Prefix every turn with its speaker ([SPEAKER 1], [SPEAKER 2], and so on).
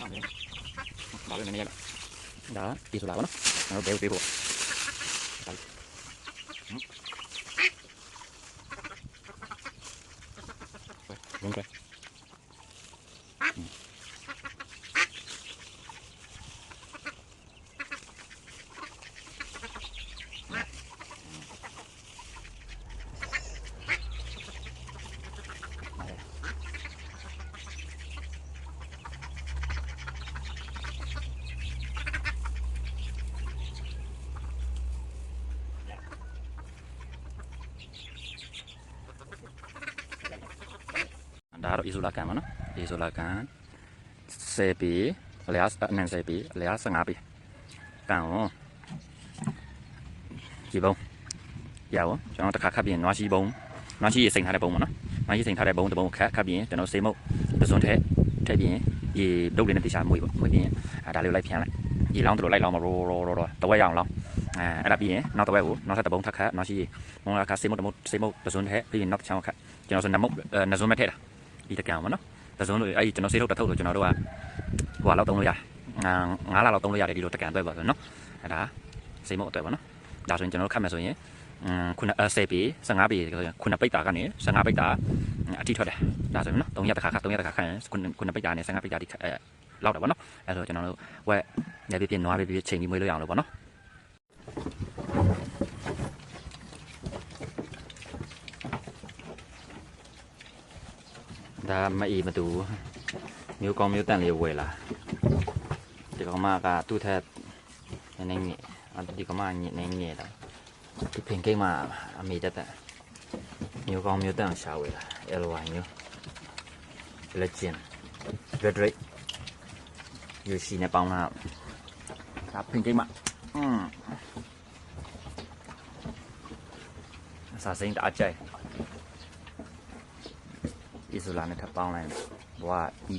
[SPEAKER 1] ဒါလည်းနည်းနည်းရလာဒါ ဒါကတော့ Isola Can ပါနော် Isola Can 10ပေအလျားအနံ10ပေအလျား15ပေကန်ရောဒီပုံရအောင်ကျွန်တော်တစ်ခါခတ်ပြင်နွားရှိပုံနွားရှိရေစိန်ထားတဲ့ပုံပေါ့နော်နွားရှိစိန်ထားတဲ့ပုံတစ်ပုံခတ်ခတ်ပြင်ကျွန်တော်စေမုတ်ပစွန်ထက်ထည့်ပြင်ရေလုတ်လေးနဲ့တေချာမွေးပေါ့မွေးပြင်အဲဒါလေးလိုက်ဖြန်လိုက်ရေလောင်းတို့လိုက်လောင်းမရောရောရောတဝက်ရအောင်လောင်းအဲအဲ့ဒါပြီးရင်နောက်တစ်ဝက်ကိုနောက်ထပ်တစ်ပုံထပ်ခတ်နောက်ရှိရေမုံကခတ်စေမုတ်တမုတ်စေမုတ်ပစွန်ထက်ပြီးရင်နောက်တစ်ချောင်းခတ်ကျွန်တော်ဆိုနမုတ်နဇွန်မထည့်တာ ဒီတကန်ပါနော်တစုံလို့အဲ့ဒီကျွန်တော်စေးထုတ်တစ်ထုပ်ဆိုကျွန်တော်တို့ကဟိုလောက်သုံးလို့ရတယ်ငါ9လလောက်သုံးလို့ရတယ်ဒီလိုတကန်တွဲပါဆိုနော်အဲ့ဒါစိတ်မအတွက်ပါနော်ဒါဆိုရင်ကျွန်တော်တို့ခတ်မယ်ဆိုရင်อืมခုနအ10ပေ15ပေဆိုရင်ခုနပိတ်တာကနေ15ပိတ်တာအတိထွက်တယ်ဒါဆိုရင်နော်3ရက်တစ်ခါခါ3ရက်တစ်ခါခါရင်ခုခုနပိတ်တာနဲ့15ပိတ်တာဒီအဲလောက်တယ်ပေါ့နော်အဲ့ဆိုကျွန်တော်တို့ဝက်ရပြပြနွားပြပြချိန်ပြီးမွေးလို့ရအောင်လို့ပေါ့နော် ဒါမအီမတူမျိုးကောင်းမျိုးတန့်လေးဝယ်လာဒီကောင်မကသူ့ထက်နည်းနည်းငယ်အဒီကောင်မညနေငယ်တော့ဒီပင်ကိတ်မှာအမေတက်တက်မျိုးကောင်းမျိုးတန့်ရှာဝယ်လာ LY မျိုး Legend Red Red ယူရှိနေပေါင်းလာဒါပင်ကိတ်မှာอืมအစားစိမ့်တအားကြိုက် အီဆိုလာနဲ့ထပ်ပေါင်းလိုက်ဘွားအီ